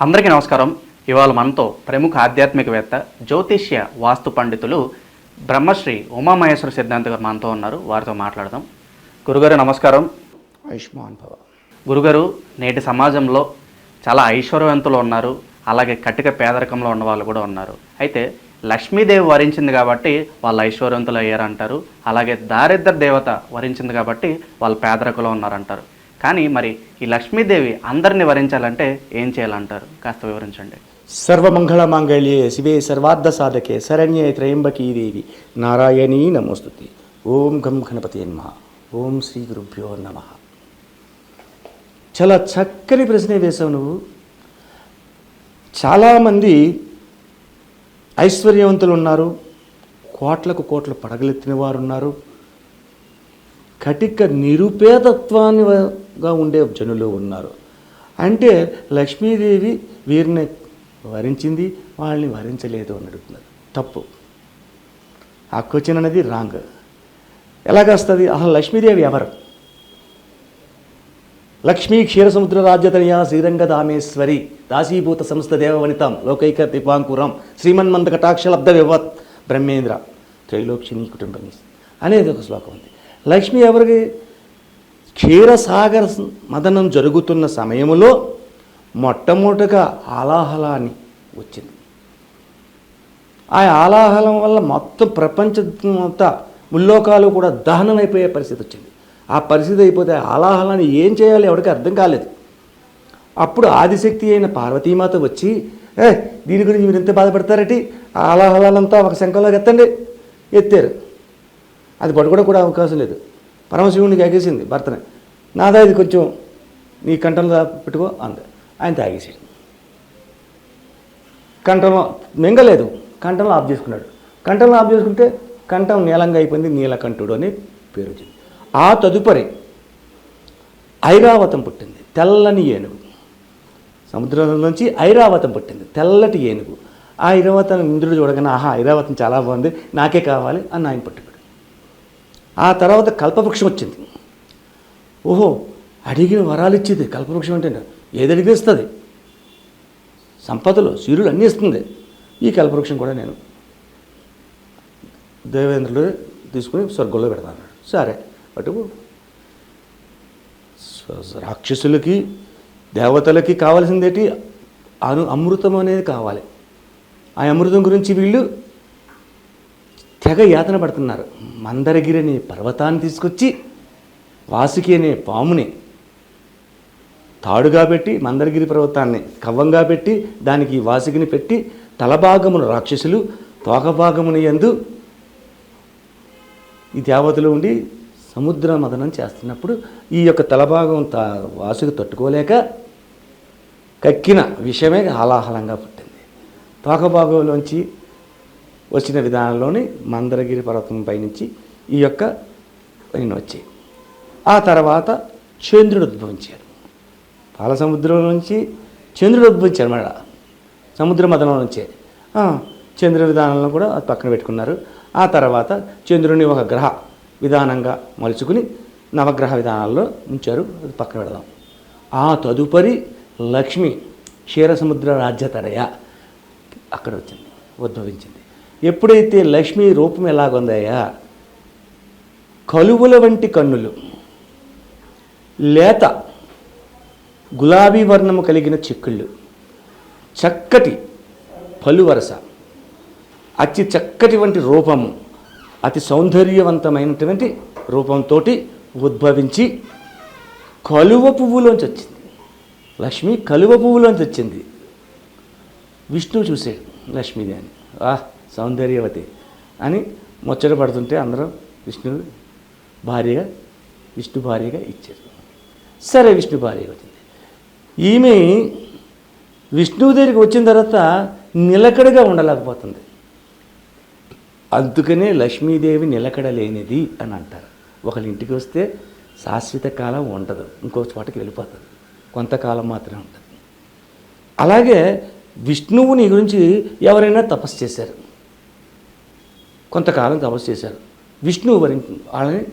అందరికీ నమస్కారం. ఇవాళ మనతో ప్రముఖ ఆధ్యాత్మికవేత్త జ్యోతిష్య వాస్తు పండితులు బ్రహ్మశ్రీ ఉమామహేశ్వర సిద్ధాంత గారు మనతో ఉన్నారు. వారితో మాట్లాడదాం. గురుగారు నమస్కారం. ఆయుష్మాన్ భవ. గురుగారు నేటి సమాజంలో చాలా ఐశ్వర్యవంతులు ఉన్నారు. అలాగే కటిక పేదరికంలో ఉన్న వాళ్ళు కూడా ఉన్నారు. అయితే లక్ష్మీదేవి వరించింది కాబట్టి వాళ్ళు ఐశ్వర్యవంతులు అయ్యారంటారు. అలాగే దారిద్ర దేవత వరించింది కాబట్టి వాళ్ళు పేదరికంలో ఉన్నారంటారు. కానీ మరి ఈ లక్ష్మీదేవి అందరిని వరించాలంటే ఏం చేయాలంటారు? కాస్త వివరించండి. సర్వమంగళ మాంగళ్యే శివే సర్వార్థ సాధకే శరణ్యే త్రయంబకీ దేవి నారాయణీ నమోస్తుతి. ఓం గం గణపతి నమ. ఓం శ్రీ గురుభ్యో నమ. చాలా చక్కని ప్రశ్న వేశావు నువ్వు. చాలామంది ఐశ్వర్యవంతులు ఉన్నారు. కోట్లకు కోట్లు పడగలెత్తిన వారు ఉన్నారు కటిక గా ఉండే జనులు ఉన్నారు. అంటే లక్ష్మీదేవి వీరిని వరించింది వాళ్ళని వరించలేదు అని అడుగుతున్నారు. తప్పు. ఆ క్వశ్చన్ అనేది రాంగ్. ఎలాగొస్తుంది అసలు లక్ష్మీదేవి ఎవరు? లక్ష్మీ క్షీరసముద్ర రాజ్యతనయ శ్రీరంగ దామేశ్వరి దాసీభూత సంస్థ దేవవనితం లోకైక దీపాంకురం శ్రీమన్మంత కటాక్షలబ్ధ వివత్ బ్రహ్మేంద్ర త్రైలోక్షిణీ కుటుంబం అనేది ఒక శ్లోకం ఉంది. లక్ష్మి ఎవరికి? క్షీరసాగర మదనం జరుగుతున్న సమయంలో మొట్టమొదటగా ఆలాహలాన్ని వచ్చింది. ఆ ఆలాహలం వల్ల మొత్తం ప్రపంచం అంతా ముల్లోకాలు కూడా దహనమైపోయే పరిస్థితి వచ్చింది. ఆ పరిస్థితి అయిపోతే ఆలాహలాన్ని ఏం చేయాలి ఎవరికి అర్థం కాలేదు. అప్పుడు ఆదిశక్తి అయిన పార్వతీమాత వచ్చి ఏ దీని గురించి మీరు ఎంత బాధపడతారటి? ఆ ఆలాహలాలంతా ఒక శంఖంలో ఎత్తండి. ఎత్తారు. అది పడుకోవడం కూడా అవకాశం లేదు. పరమశివునికి ఎగేసింది భర్తనే. నాదా ఇది కొంచెం నీ కంటంలో పెట్టుకో అంది. ఆయన తాగేసాడు కంఠంలో మింగలేదు. కంఠంలో ఆఫ్ చేసుకున్నాడు. కంఠంలో ఆఫ్ చేసుకుంటే కంఠం నీలంగా అయిపోయింది నీలకంఠుడు అని పేరు వచ్చింది. ఆ తదుపరి ఐరావతం పుట్టింది తెల్లని ఏనుగు. సముద్రం నుంచి ఐరావతం పుట్టింది తెల్లటి ఏనుగు. ఆ ఐరావతం ఇంద్రుడు చూడగానే ఆహా ఐరావతం చాలా బాగుంది నాకే కావాలి అని ఆయన పట్టుకున్నాడు. ఆ తర్వాత కల్పవృక్షం వచ్చింది. ఓహో అడిగిన వరాలు ఇచ్చేది కల్పవృక్షం అంటే ఏది అడిగిస్తుంది సంపదలు సూర్యుడు అన్నీ ఇస్తుంది. ఈ కల్పవృక్షం కూడా నేను దేవేంద్రుడు తీసుకుని స్వర్గంలో పెడతాను సరే అటు రాక్షసులకి దేవతలకి కావాల్సిందేటి? అను అమృతం అనేది కావాలి. ఆ అమృతం గురించి వీళ్ళు తెగ యాతన పడుతున్నారు. మందరగిరి అనే పర్వతాన్ని తీసుకొచ్చి వాసుకి అనే పాముని తాడుగా పెట్టి మందరగిరి పర్వతాన్ని కవ్వంగా పెట్టి దానికి వాసుకిని పెట్టి తలభాగమును రాక్షసులు తోకభాగమును ఎందు ఈ దేవతలు ఉండి సముద్ర మదనం చేస్తున్నప్పుడు ఈ యొక్క తలభాగం తా వాసుకు తట్టుకోలేక కక్కిన విషయమే హాలాహలంగా పుట్టింది. తోకభాగంలోంచి వచ్చిన విధానంలోని మందరగిరి పర్వతం పైనుంచి ఈ యొక్క పైన వచ్చాయి ఆ తర్వాత చంద్రుడు ఉద్భవించాడు. పాల సముద్రం నుంచి చంద్రుడు ఉద్భవించాడు మళ్ళా. సముద్ర మదనం నుంచే. చంద్ర విధానంలో కూడా అది పక్కన పెట్టుకున్నారు. ఆ తర్వాత చంద్రుని ఒక గ్రహ విధానంగా మలుచుకుని నవగ్రహ విధానాల్లో ఉంచారు. అది పక్కన పెడదాం. ఆ తదుపరి లక్ష్మి క్షీరసముద్ర రాజ్యతరయ అక్కడ వచ్చింది ఉద్భవించింది. ఎప్పుడైతే లక్ష్మి రూపం ఎలాగుందయ్యా? కలువుల వంటి కన్నులు లేత గులాబీ వర్ణము కలిగిన చిక్కుళ్ళు చక్కటి పలువరస అతి చక్కటి వంటి రూపము అతి సౌందర్యవంతమైనటువంటి రూపంతో ఉద్భవించి కలువ పువ్వులోంచి వచ్చింది. లక్ష్మి కలువ పువ్వులోంచి వచ్చింది. విష్ణువు చూసాడు లక్ష్మీదేవి ఆహ్! సౌందర్యవతి అని ముచ్చట పడుతుంటే అందరం విష్ణువు భార్యగా విష్ణు భార్యగా ఇచ్చారు. సరే విష్ణు భార్య వచ్చింది. ఈమె విష్ణువు దగ్గరికి వచ్చిన తర్వాత నిలకడగా ఉండలేకపోతుంది. అందుకనే లక్ష్మీదేవి నిలకడ లేనిది అని అంటారు. ఒకళ్ళ ఇంటికి వస్తే శాశ్వత కాలం ఉండదు ఇంకో చోటకి వెళ్ళిపోతుంది. కొంతకాలం మాత్రమే ఉంటుంది. అలాగే విష్ణువుని గురించి ఎవరైనా తపస్సు చేశారు. కొంతకాలం తపస్సు చేశారు. విష్ణువు వరి వాళ్ళని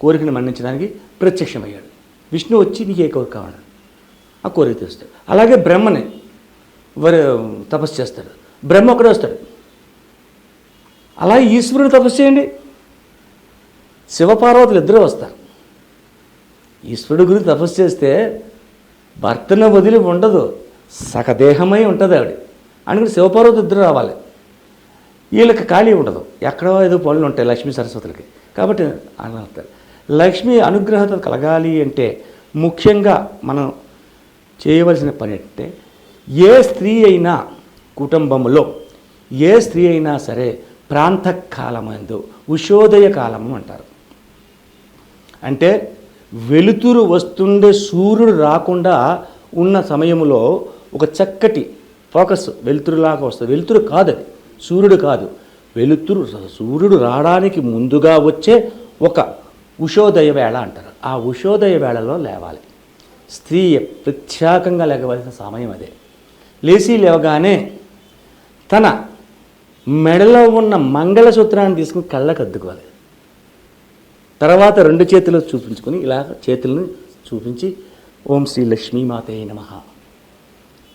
కోరికను మన్నించడానికి ప్రత్యక్షమయ్యాడు. విష్ణువు వచ్చి నీకు ఏ కోరిక కావాలి? ఆ కోరిక తీరుస్తాడు. అలాగే బ్రహ్మని వరి తపస్సు చేస్తాడు. బ్రహ్మ ఒకడే వస్తాడు. అలా ఈశ్వరుడు తపస్సు చేయండి. శివపార్వతులు ఇద్దరే వస్తారు. ఈశ్వరుడు గురించి తపస్సు చేస్తే భర్తను వదిలి ఉండదు. సకదేహమై ఉంటుంది ఆవిడ. అందుకని శివపార్వతి ఇద్దరు రావాలి. వీళ్ళకి ఖాళీ ఉండదు. ఎక్కడో ఏదో పనులు ఉంటాయి లక్ష్మీ సరస్వతులకి. కాబట్టి అలా లక్ష్మి లక్ష్మీ అనుగ్రహత కలగాలి అంటే ముఖ్యంగా మనం చేయవలసిన పని అంటే ఏ స్త్రీ అయినా కుటుంబంలో ఏ స్త్రీ అయినా సరే ప్రాంతకాలమందు ఉషోదయ కాలము అంటారు. అంటే వెలుతురు వస్తుండే సూర్యుడు రాకుండా ఉన్న సమయంలో ఒక చక్కటి ఫోకస్ వెలుతురులాగా వస్తుంది. వెలుతురు కాదు అది సూర్యుడు కాదు. వెలుతురు సూర్యుడు రావడానికి ముందుగా వచ్చే ఒక ఉషోదయ వేళ అంటారు. ఆ ఉషోదయ వేళలో లేవాలి. స్త్రీ ప్రత్యేకంగా లేవలసిన సమయం అదే. లేచి లేవగానే తన మెడలో ఉన్న మంగళసూత్రాన్ని తీసుకుని కళ్ళకు అద్దుకోవాలి. తర్వాత రెండు చేతులు చూపించుకొని ఇలా చేతులను చూపించి ఓం శ్రీ లక్ష్మీమాతే నమ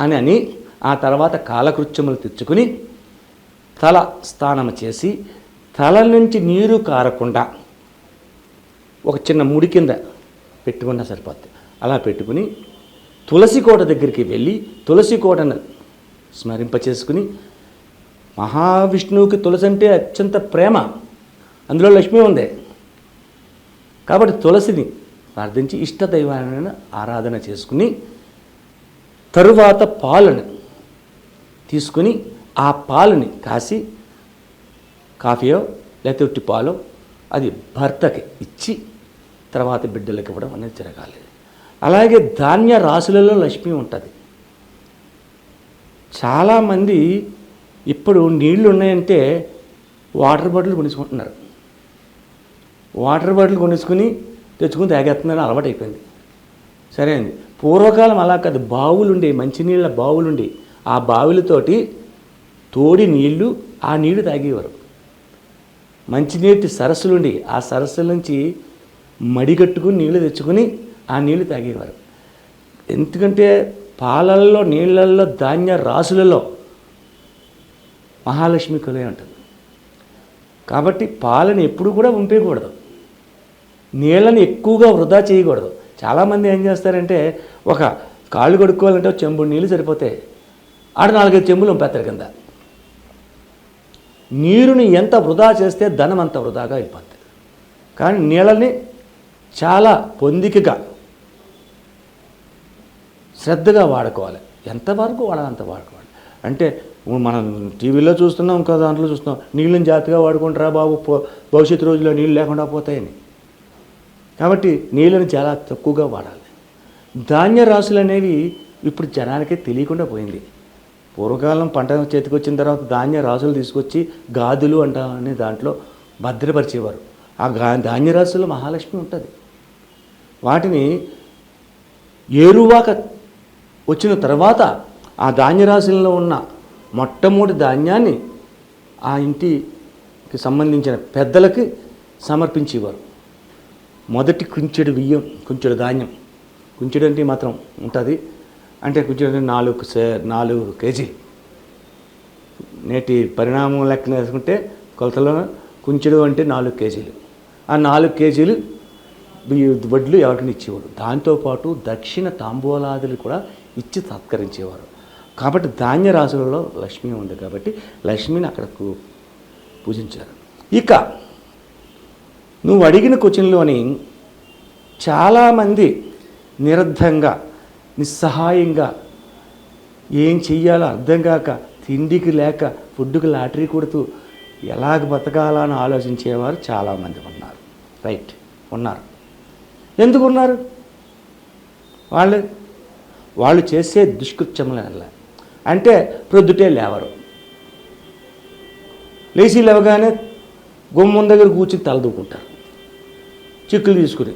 అని అని ఆ తర్వాత కాలకృత్యములు తెచ్చుకుని తల స్నానం చేసి తల నుంచి నీరు కారకుండా ఒక చిన్న ముడి కింద పెట్టుకున్నా సరిపోద్ది. అలా పెట్టుకుని తులసి కోట దగ్గరికి వెళ్ళి తులసి కోటను స్మరింప చేసుకుని మహావిష్ణువుకి తులసి అంటే అత్యంత ప్రేమ. అందులో లక్ష్మి ఉంది. కాబట్టి తులసిని ప్రార్థించి ఇష్టదైవాన్ని ఆరాధన చేసుకుని తరువాత పాలను తీసుకుని ఆ పాలని కాసి కాఫీయో లేకపోతే ఉట్టి పాలో అది భర్తకి ఇచ్చి తర్వాత బిడ్డలకు ఇవ్వడం అనేది జరగాలి. అలాగే ధాన్య రాశులలో లక్ష్మి ఉంటుంది. చాలామంది ఇప్పుడు నీళ్ళు ఉన్నాయంటే వాటర్ బాటిల్ కొనుక్కుంటున్నారు వాటర్ బాటిల్ కొనుక్కుని తెచ్చుకుని తాగేస్తున్నారు అలవాటు అయిపోయింది సరే అండి పూర్వకాలం అలా కాదు బావులుండే మంచినీళ్ళ బావులుండి ఆ బావులతోటి తోడి నీళ్ళు ఆ నీళ్ళు తాగేవారు. మంచినీటి సరస్సులుండి ఆ సరస్సుల నుంచి మడిగట్టుకుని నీళ్ళు తెచ్చుకొని ఆ నీళ్ళు తాగేవారు. ఎందుకంటే పాలల్లో నీళ్ళల్లో ధాన్య రాసులలో మహాలక్ష్మి కొలే ఉంటుంది. కాబట్టి పాలను ఎప్పుడు కూడా ఉంపేయకూడదు. నీళ్ళని ఎక్కువగా వృధా చేయకూడదు. చాలామంది ఏం చేస్తారంటే ఒక కాళ్ళు కడుక్కోవాలంటే చెంబుడు నీళ్ళు సరిపోతాయి ఆడ నాలుగైదు చెంబులు ఉంపేస్తారు కింద. నీరుని ఎంత వృధా చేస్తే ధనం అంత వృధాగా అయిపోతుంది కానీ నీళ్ళని చాలా పొందికగా శ్రద్ధగా వాడుకోవాలి. ఎంతవరకు వాడాలి అంత వాడుకోవాలి. అంటే మనం టీవీలో చూస్తున్నాం ఇంకా దాంట్లో చూస్తున్నాం. నీళ్ళని జాగ్రత్తగా వాడుకుంటారా బాబు? భవిష్యత్తు రోజుల్లో నీళ్ళు లేకుండా పోతాయని. కాబట్టి నీళ్ళని చాలా తక్కువగా వాడాలి. ధాన్య రాశులు అనేవి ఇప్పుడు జనానికి తెలియకుండా పోయింది. పూర్వకాలం పంట చేతికి వచ్చిన తర్వాత ధాన్య రాసులు తీసుకొచ్చి గాదులు అంట అనే దాంట్లో భద్రపరిచేవారు. ఆ గా ధాన్య రాశుల్లో మహాలక్ష్మి ఉంటుంది. వాటిని ఏరువాక వచ్చిన తర్వాత ఆ ధాన్యరాశుల్లో ఉన్న మొట్టమొదటి ధాన్యాన్ని ఆ ఇంటికి సంబంధించిన పెద్దలకి సమర్పించేవారు. మొదటి కుంచెడు బియ్యం కుంచెడు ధాన్యం. కుంచెడు అంటే మాత్రం ఉంటుంది. అంటే కొంచెం నాలుగు నాలుగు కేజీ. నేటి పరిణామం లెక్కన వేసుకుంటే కొలతలో కుంచెడు అంటే నాలుగు కేజీలు. ఆ నాలుగు కేజీలు వడ్లు ఎవరికైనా ఇచ్చేవాడు. దాంతోపాటు దక్షిణ తాంబూలాదులు కూడా ఇచ్చి సత్కరించేవారు. కాబట్టి ధాన్య రాశులలో లక్ష్మి ఉంది కాబట్టి లక్ష్మిని అక్కడకు పూజించారు. ఇక నువ్వు అడిగిన క్వశ్చన్లోని చాలామంది నిరర్ధంగా నిస్సహాయంగా ఏం చెయ్యాలో అర్థం కాక తిండికి లేక ఫుడ్కి లాటరీ కొడుతూ ఎలాగ బతకాలని ఆలోచించేవారు చాలామంది ఉన్నారు. రైట్ ఉన్నారు. ఎందుకు ఉన్నారు? వాళ్ళు వాళ్ళు చేసే దుష్కృత్యముల వల్ల అంటే ప్రొద్దుటే లేవరు. లేచి లేవగానే గుమ్మం దగ్గర కూర్చుని తలదూకుంటారు చిక్కులు తీసుకుని.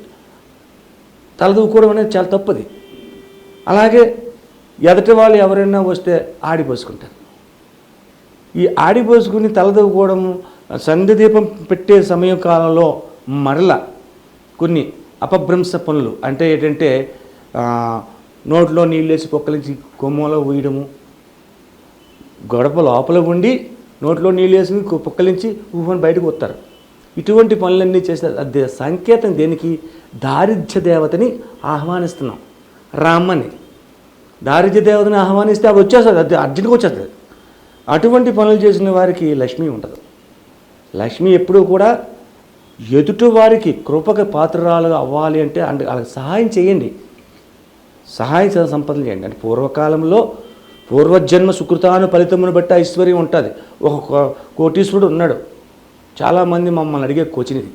తలదూకోవడం అనేది చాలా తప్పది. అలాగే ఎదటి వాళ్ళు ఎవరైనా వస్తే ఆడిపోసుకుంటారు ఈ ఆడిపోసుకుని తలదూకోవడము సంధ్యదీపం పెట్టే సమయం కాలంలో మరల కొన్ని అపభ్రంశ పనులు అంటే ఏంటంటే నోట్లో నీళ్ళు వేసి పొక్కలించి కొమ్మలో ఊయడము గడప లోపల ఉండి నోట్లో నీళ్ళు వేసుకుని పుక్కలించి ఊహని బయటకు వస్తారు. ఇటువంటి పనులన్నీ చేస్తారు అది సంకేతం దేనికి? దారిద్ర్య దేవతని ఆహ్వానిస్తున్నాం. రామ్మని దారిద్య దేవతని ఆహ్వానిస్తే అది వచ్చేస్తుంది అది అర్జెంట్గా వచ్చేస్తుంది. అటువంటి పనులు చేసిన వారికి లక్ష్మి ఉండదు లక్ష్మి ఎప్పుడూ కూడా ఎదుటి వారికి కృపకి పాత్రరాలుగా అవ్వాలి అంటే అంటే వాళ్ళకి సహాయం చేయండి. సహాయం సంపదలు చేయండి. అంటే పూర్వకాలంలో పూర్వజన్మ సుకృతాను ఫలితమును బట్టి ఐశ్వర్యం ఉంటుంది. ఒక కో- కోటీశ్వరుడు ఉన్నాడు. చాలామంది మమ్మల్ని అడిగే కోచినది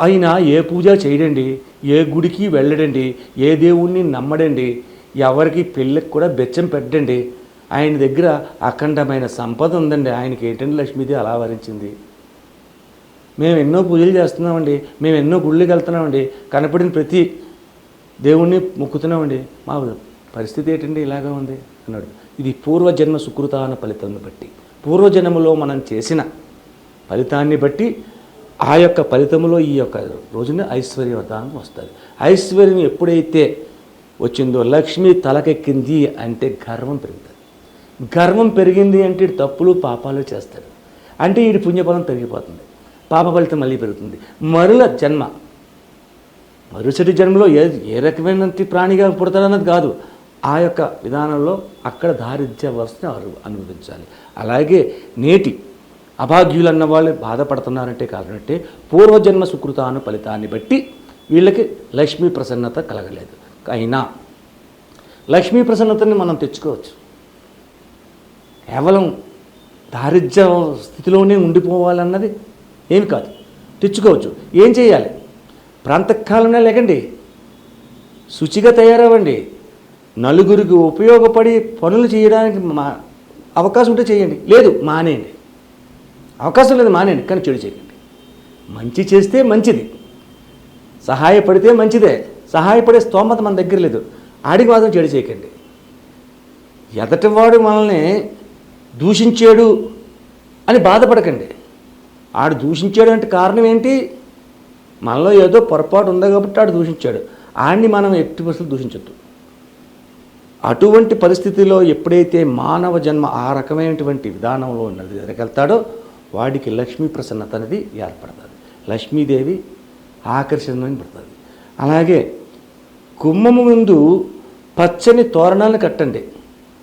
అయినా ఆయన ఏ పూజ చేయడండి? ఏ గుడికి వెళ్ళడండి ఏ దేవుణ్ణి నమ్మడండి ఎవరికి పెళ్ళికి కూడా బెచ్చం పెట్టండి. ఆయన దగ్గర అఖండమైన సంపద ఉందండి. ఆయనకి ఏంటంటే లక్ష్మీదేవి అలా వరించింది. మేము ఎన్నో పూజలు చేస్తున్నామండి. మేము ఎన్నో గుళ్ళకి వెళ్తున్నామండి. కనపడిన ప్రతి దేవుణ్ణి మొక్కుతున్నామండి. మా పరిస్థితి ఏంటండి ఇలాగా ఉంది? అన్నాడు. ఇది పూర్వజన్మ సుకృతాన ఫలితాన్ని బట్టి. పూర్వజన్మలో మనం చేసిన ఫలితాన్ని బట్టి ఆ యొక్క ఫలితంలో ఈ యొక్క రోజున ఐశ్వర్యవతానం వస్తుంది. ఐశ్వర్యం ఎప్పుడైతే వచ్చిందో లక్ష్మి తలకెక్కింది అంటే గర్వం పెరుగుతుంది. గర్వం పెరిగింది అంటే తప్పులు పాపాలు చేస్తాడు. అంటే ఈ పుణ్యఫలం తగ్గిపోతుంది. పాప ఫలితం మళ్ళీ పెరుగుతుంది. మరుల జన్మ. మరుసటి జన్మలో ఏ ఏ రకమైన ప్రాణిగా పుడతారన్నది కాదు. ఆ యొక్క విధానంలో అక్కడ దారిద్ర్య వరుసని అనుభవించాలి. అలాగే నేటి అభాగ్యులు అన్న వాళ్ళు బాధపడుతున్నారంటే కాదంటే పూర్వజన్మ సుకృతాను ఫలితాన్ని బట్టి వీళ్ళకి లక్ష్మీ ప్రసన్నత కలగలేదు. అయినా లక్ష్మీ ప్రసన్నతని మనం తెచ్చుకోవచ్చు. కేవలం దారిద్ర్య స్థితిలోనే ఉండిపోవాలన్నది ఏమి కాదు. తెచ్చుకోవచ్చు. ఏం చేయాలి? ప్రాంతకాలంలో లేకండి. శుచిగా తయారవ్వండి. నలుగురికి ఉపయోగపడి పనులు చేయడానికి మా అవకాశం ఉంటే చేయండి. లేదు మానేయండి. అవకాశం లేదు మానేయండి కానీ చెడు చేయకండి మంచి చేస్తే మంచిది. సహాయపడితే మంచిదే. సహాయపడే స్తోమత మన దగ్గర లేదు. ఆడికి మాత్రం చెడు చేయకండి. ఎదటివాడు మనల్ని దూషించాడు అని బాధపడకండి. ఆడు దూషించాడు అంటే కారణం ఏంటి? మనలో ఏదో పొరపాటు ఉంది కాబట్టి ఆడు దూషించాడు. ఆడిని మనం ఎట్టి పరిస్థితులు దూషించొద్దు. అటువంటి పరిస్థితిలో ఎప్పుడైతే మానవ జన్మ ఆ రకమైనటువంటి విధానంలో ఉన్నది ఎదగలుగుతాడో వాడికి లక్ష్మీ ప్రసన్నత అనేది ఏర్పడుతుంది. లక్ష్మీదేవి ఆకర్షణ పడుతుంది. అలాగే గుమ్మము ముందు పచ్చని తోరణాలను కట్టండి.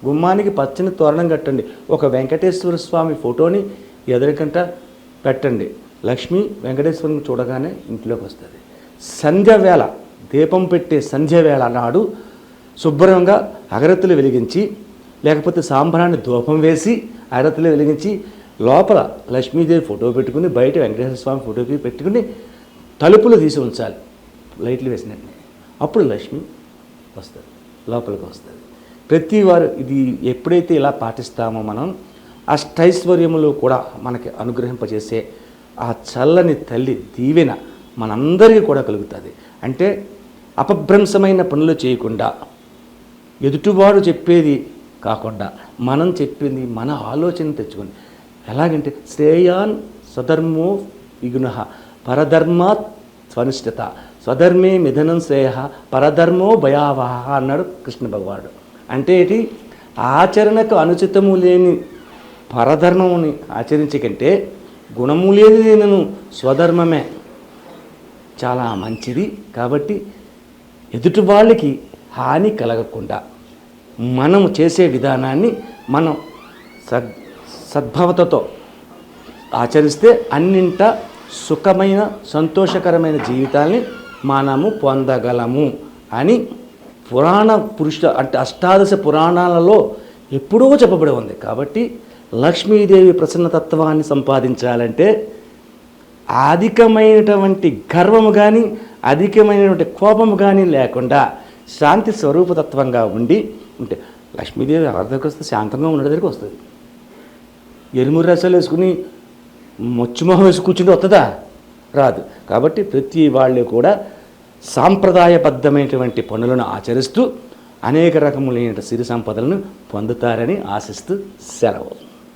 గుమ్మానికి పచ్చని తోరణం కట్టండి. ఒక వెంకటేశ్వర స్వామి ఫోటోని ఎదురుకంట పెట్టండి. లక్ష్మి వెంకటేశ్వరుని చూడగానే ఇంట్లోకి వస్తుంది. సంధ్య వేళ దీపం పెట్టే సంధ్య వేళ నాడు శుభ్రంగా అగరత్తులు వెలిగించి లేకపోతే సాంబ్రాన్ని ధూపం వేసి అగరత్తులు వెలిగించి లోపల లక్ష్మీదేవి ఫోటో పెట్టుకుని బయట వెంకటేశ్వర స్వామి ఫోటో పెట్టుకుని తలుపులు తీసి ఉంచాలి. లైట్లు వేసినట్టు అప్పుడు లక్ష్మి వస్తుంది లోపలికి వస్తుంది. ప్రతి వారు ఇది ఎప్పుడైతే ఇలా పాటిస్తామో మనం అష్టైశ్వర్యములు కూడా మనకి అనుగ్రహింపజేసే ఆ చల్లని తల్లి దీవెన మనందరికీ కూడా కలుగుతుంది. అంటే అపభ్రంశమైన పనులు చేయకుండా ఎదుటివాడు చెప్పేది కాకుండా మనం చెప్పింది మన ఆలోచన తెచ్చుకొని ఎలాగంటే శ్రేయాన్ స్వధర్మో విగుణ పరధర్మాత్ స్వనిష్టత స్వధర్మే మిథనం శ్రేయ పరధర్మో భయావహ అన్నాడు కృష్ణ భగవానుడు. అంటే ఏంటి? ఆచరణకు అనుచితము లేని పరధర్మముని ఆచరించే కంటే గుణము లేని నేను స్వధర్మమే చాలా మంచిది. కాబట్టి ఎదుటి వాళ్ళకి హాని కలగకుండా మనం చేసే విధానాన్ని మనం సద్ సద్భవతతో ఆచరిస్తే అన్నింట సుఖమైన సంతోషకరమైన జీవితాన్ని మనము పొందగలము అని పురాణ పురుష అంటే అష్టాదశ పురాణాలలో ఎప్పుడో చెప్పబడి ఉంది. కాబట్టి లక్ష్మీదేవి ప్రసన్నతత్వాన్ని సంపాదించాలంటే అధికమైనటువంటి గర్వము కానీ అధికమైనటువంటి కోపము కానీ లేకుండా శాంతి స్వరూపతత్వంగా ఉండి ఉంటే లక్ష్మీదేవి ఎవరి దగ్గరికి వస్తే శాంతంగా ఉన్న దగ్గరికి వస్తుంది. ఎరుము రసాలు వేసుకుని మొచ్చుమొహం వేసి కూర్చుంటే వస్తుందా రాదు. కాబట్టి ప్రతి వాళ్ళు కూడా సాంప్రదాయబద్ధమైనటువంటి పనులను ఆచరిస్తూ అనేక రకములైన సిరి సంపదలను పొందుతారని ఆశిస్తూ సెలవు.